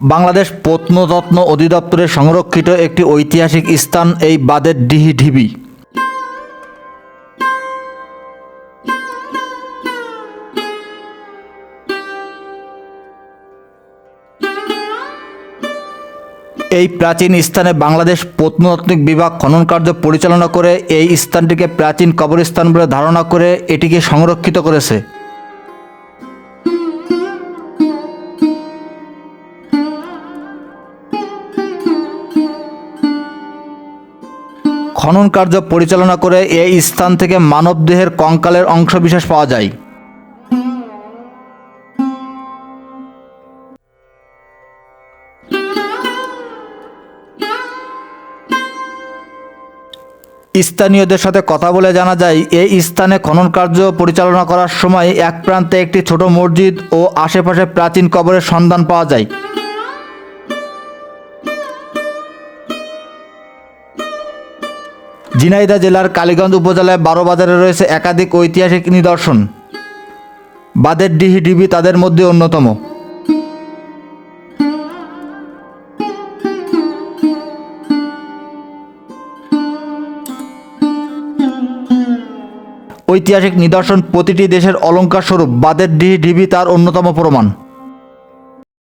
বাংলাদেশ প্রত্নতত্ন অধিদপ্তরে সংরক্ষিত একটি ঐতিহাসিক স্থান এই বাদের ডিহি ঢিবি। এই প্রাচীন স্থানে বাংলাদেশ প্রত্নতাত্ত্বিক বিভাগ খনন কার্য পরিচালনা করে এই স্থানটিকে প্রাচীন কবরস্থান বলে ধারণা করে এটিকে সংরক্ষিত করেছে। খনন কার্য পরিচালনা করে এই স্থান থেকে মানবদেহের কঙ্কালের অংশবিশেষ পাওয়া যায়। স্থানীয়দের সাথে কথা বলে জানা যায় এই স্থানে খনন কার্য পরিচালনা করার সময় এক প্রান্তে একটি ছোট মসজিদ ও আশেপাশে প্রাচীন কবরের সন্ধান পাওয়া যায়। ঝিনাইদহ জেলার কালীগঞ্জ উপজেলায় বারো বাজারে রয়েছে একাধিক ঐতিহাসিক নিদর্শন। বাদের ডিহি ডিবি তাদের মধ্যে অন্যতম। ঐতিহাসিক নিদর্শন প্রতিটি দেশের অলঙ্কার স্বরূপ বাদের ডিহি ডিবি তার অন্যতম প্রমাণ।